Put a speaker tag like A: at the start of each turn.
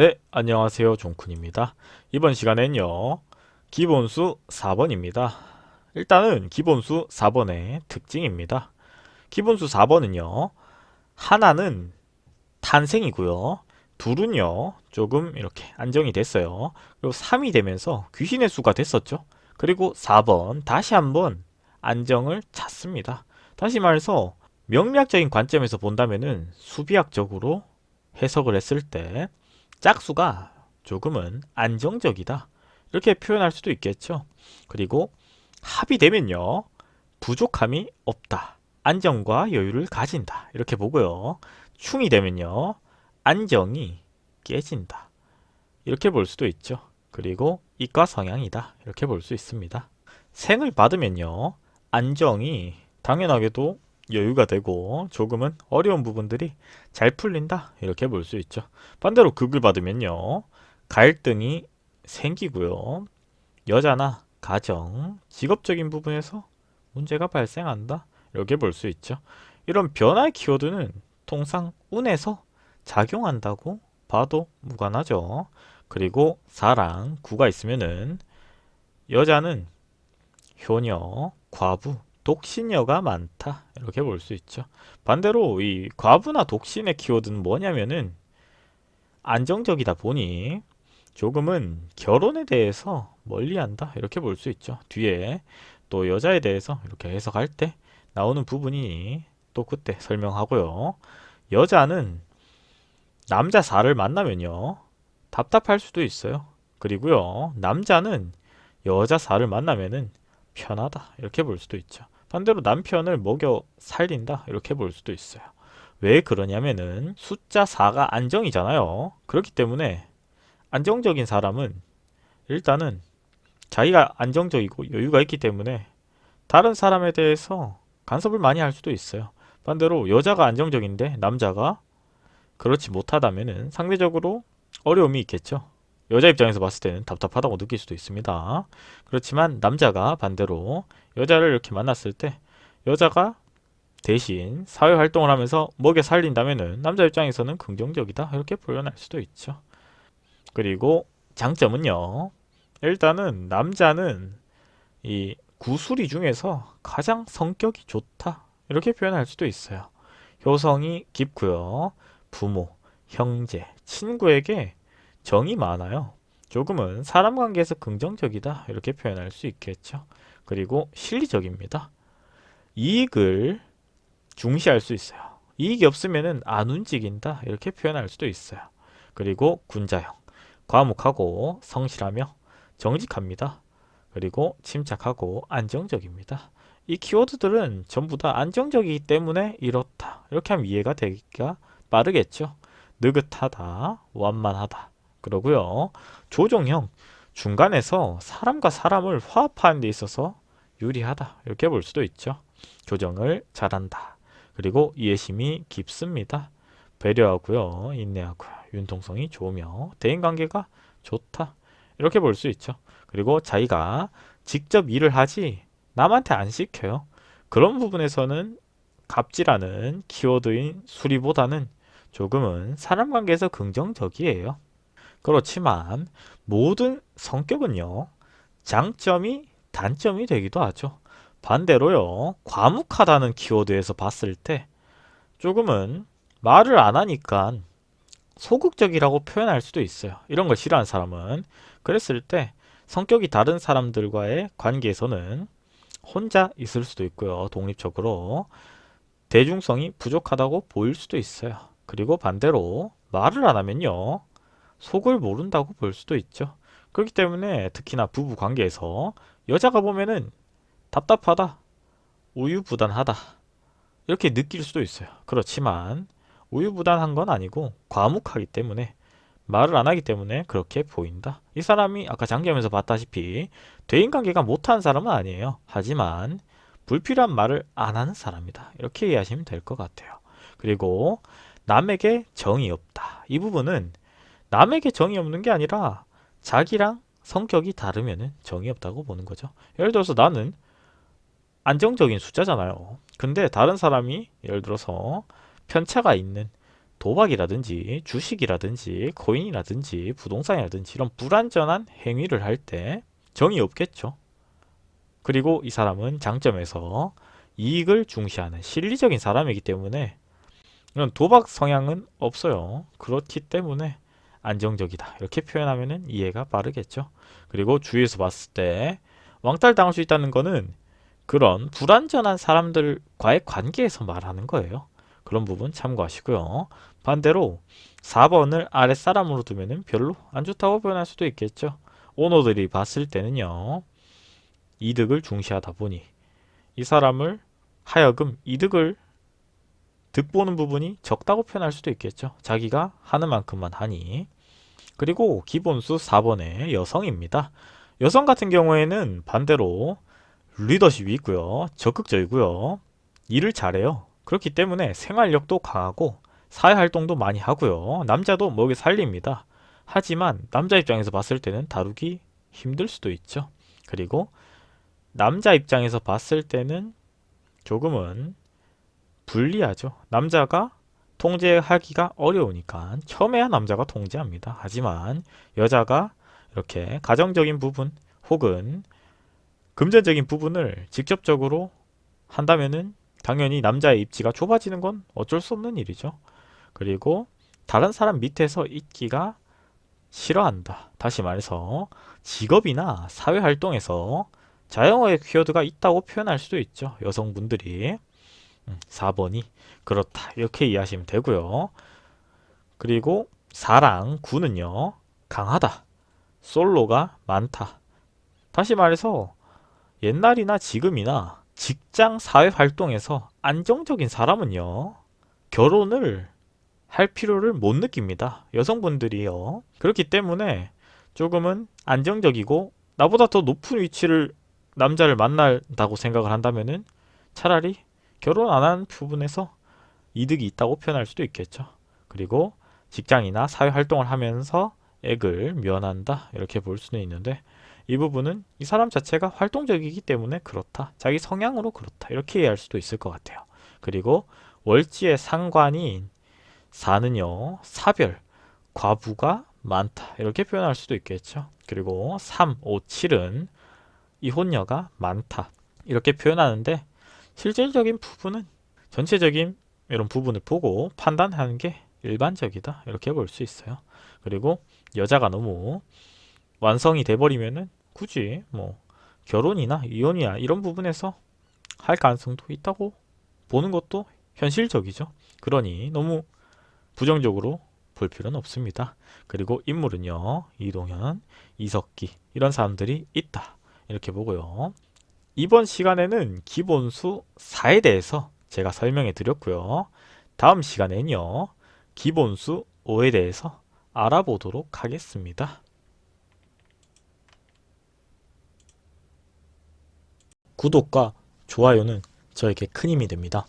A: 네, 안녕하세요. 종쿤입니다. 이번 시간엔요. 기본수 4번입니다. 일단은 기본수 4번의 특징입니다. 기본수 4번은요. 하나는 탄생이고요. 둘은요. 조금 이렇게 안정이 됐어요. 그리고 3이 되면서 귀신의 수가 됐었죠. 그리고 4번 다시 한번 안정을 찾습니다. 다시 말해서 명리학적인 관점에서 본다면은 수비학적으로 해석을 했을 때 짝수가 조금은 안정적이다. 이렇게 표현할 수도 있겠죠. 그리고 합이 되면요. 부족함이 없다. 안정과 여유를 가진다. 이렇게 보고요. 충이 되면요. 안정이 깨진다. 이렇게 볼 수도 있죠. 그리고 이과 성향이다. 이렇게 볼 수 있습니다. 생을 받으면요. 안정이 당연하게도 여유가 되고 조금은 어려운 부분들이 잘 풀린다. 이렇게 볼 수 있죠. 반대로 극을 받으면요. 갈등이 생기고요. 여자나 가정, 직업적인 부분에서 문제가 발생한다. 이렇게 볼 수 있죠. 이런 변화의 키워드는 통상 운에서 작용한다고 봐도 무관하죠. 그리고 사랑, 구가 있으면은 여자는 효녀, 과부, 독신녀가 많다. 이렇게 볼 수 있죠. 반대로 이 과부나 독신의 키워드는 뭐냐면은 안정적이다 보니 조금은 결혼에 대해서 멀리한다. 이렇게 볼 수 있죠. 뒤에 또 여자에 대해서 이렇게 해석할 때 나오는 부분이 또 그때 설명하고요. 여자는 남자 4를 만나면요. 답답할 수도 있어요. 그리고요. 남자는 여자 4를 만나면은 편하다. 이렇게 볼 수도 있죠. 반대로 남편을 먹여 살린다. 이렇게 볼 수도 있어요. 왜 그러냐면은 숫자 4가 안정이잖아요. 그렇기 때문에 안정적인 사람은 일단은 자기가 안정적이고 여유가 있기 때문에 다른 사람에 대해서 간섭을 많이 할 수도 있어요. 반대로 여자가 안정적인데 남자가 그렇지 못하다면은 상대적으로 어려움이 있겠죠. 여자 입장에서 봤을 때는 답답하다고 느낄 수도 있습니다. 그렇지만 남자가 반대로 여자를 이렇게 만났을 때 여자가 대신 사회 활동을 하면서 먹여 살린다면은 남자 입장에서는 긍정적이다 이렇게 표현할 수도 있죠. 그리고 장점은요. 일단은 남자는 이 구수리 중에서 가장 성격이 좋다 이렇게 표현할 수도 있어요. 효성이 깊고요. 부모, 형제, 친구에게 정이 많아요. 조금은 사람 관계에서 긍정적이다 이렇게 표현할 수 있겠죠. 그리고 실리적입니다. 이익을 중시할 수 있어요. 이익이 없으면은 안 움직인다 이렇게 표현할 수도 있어요. 그리고 군자형, 과묵하고 성실하며 정직합니다. 그리고 침착하고 안정적입니다. 이 키워드들은 전부 다 안정적이기 때문에 이렇다. 이렇게 하면 이해가 되기가 빠르겠죠. 느긋하다, 완만하다. 그러고요. 조종형, 중간에서 사람과 사람을 화합하는 데 있어서 유리하다. 이렇게 볼 수도 있죠. 조정을 잘한다. 그리고 이해심이 깊습니다. 배려하고요. 인내하고요. 융통성이 좋으며 대인관계가 좋다. 이렇게 볼 수 있죠. 그리고 자기가 직접 일을 하지 남한테 안 시켜요. 그런 부분에서는 갑질하는 키워드인 수리보다는 조금은 사람 관계에서 긍정적이에요. 그렇지만 모든 성격은요. 장점이 단점이 되기도 하죠. 반대로요. 과묵하다는 키워드에서 봤을 때 조금은 말을 안 하니까 소극적이라고 표현할 수도 있어요. 이런 걸 싫어하는 사람은 그랬을 때 성격이 다른 사람들과의 관계에서는 혼자 있을 수도 있고요. 독립적으로 대중성이 부족하다고 보일 수도 있어요. 그리고 반대로 말을 안 하면요. 속을 모른다고 볼 수도 있죠. 그렇기 때문에 특히나 부부 관계에서 여자가 보면은 답답하다, 우유부단하다 이렇게 느낄 수도 있어요. 그렇지만 우유부단한 건 아니고 과묵하기 때문에 말을 안 하기 때문에 그렇게 보인다. 이 사람이 아까 장점에서 봤다시피 대인관계가 못하는 사람은 아니에요. 하지만 불필요한 말을 안 하는 사람이다. 이렇게 이해하시면 될 것 같아요. 그리고 남에게 정이 없다. 이 부분은 남에게 정이 없는 게 아니라 자기랑 성격이 다르면은 정이 없다고 보는 거죠. 예를 들어서 나는 안정적인 숫자잖아요. 근데 다른 사람이 예를 들어서 편차가 있는 도박이라든지 주식이라든지 코인이라든지 부동산이라든지 이런 불안전한 행위를 할 때 정이 없겠죠. 그리고 이 사람은 장점에서 이익을 중시하는 실리적인 사람이기 때문에 이런 도박 성향은 없어요. 그렇기 때문에 안정적이다. 이렇게 표현하면 이해가 빠르겠죠. 그리고 주위에서 봤을 때 왕따를 당할 수 있다는 거는 그런 불안전한 사람들과의 관계에서 말하는 거예요. 그런 부분 참고하시고요. 반대로 4번을 아랫사람으로 두면은 별로 안 좋다고 표현할 수도 있겠죠. 오너들이 봤을 때는요. 이득을 중시하다 보니 이 사람을 하여금 이득을 득보는 부분이 적다고 표현할 수도 있겠죠. 자기가 하는 만큼만 하니. 그리고 기본수 4번의 여성입니다. 여성 같은 경우에는 반대로 리더십이 있고요. 적극적이고요. 일을 잘해요. 그렇기 때문에 생활력도 강하고 사회활동도 많이 하고요. 남자도 먹여 살립니다. 하지만 남자 입장에서 봤을 때는 다루기 힘들 수도 있죠. 그리고 남자 입장에서 봤을 때는 조금은 불리하죠. 남자가 통제하기가 어려우니까 처음에야 남자가 통제합니다. 하지만 여자가 이렇게 가정적인 부분 혹은 금전적인 부분을 직접적으로 한다면은 당연히 남자의 입지가 좁아지는 건 어쩔 수 없는 일이죠. 그리고 다른 사람 밑에서 있기가 싫어한다. 다시 말해서 직업이나 사회 활동에서 자영어의 키워드가 있다고 표현할 수도 있죠. 여성분들이. 음, 4번이 그렇다. 이렇게 이해하시면 되고요. 그리고 4랑 9는요. 강하다. 솔로가 많다. 다시 말해서 옛날이나 지금이나 직장 사회 활동에서 안정적인 사람은요. 결혼을 할 필요를 못 느낍니다. 여성분들이요. 그렇기 때문에 조금은 안정적이고 나보다 더 높은 위치를 남자를 만난다고 생각을 한다면은 차라리 결혼 안 한 부분에서 이득이 있다고 표현할 수도 있겠죠. 그리고 직장이나 사회 활동을 하면서 액을 면한다 이렇게 볼 수는 있는데 이 부분은 이 사람 자체가 활동적이기 때문에 그렇다. 자기 성향으로 그렇다. 이렇게 이해할 수도 있을 것 같아요. 그리고 월지의 상관이 4는요. 사별, 과부가 많다. 이렇게 표현할 수도 있겠죠. 그리고 3, 5, 7은 이혼녀가 많다. 이렇게 표현하는데 실질적인 부분은 전체적인 이런 부분을 보고 판단하는 게 일반적이다. 이렇게 볼 수 있어요. 그리고 여자가 너무 완성이 돼버리면은 굳이 뭐 결혼이나 이혼이나 이런 부분에서 할 가능성도 있다고 보는 것도 현실적이죠. 그러니 너무 부정적으로 볼 필요는 없습니다. 그리고 인물은요, 이동현, 이석기 이런 사람들이 있다. 이렇게 보고요. 이번 시간에는 기본수 4에 대해서 제가 설명해 드렸고요. 다음 시간에는요, 기본수 5에 대해서 알아보도록 하겠습니다. 구독과 좋아요는 저에게 큰 힘이 됩니다.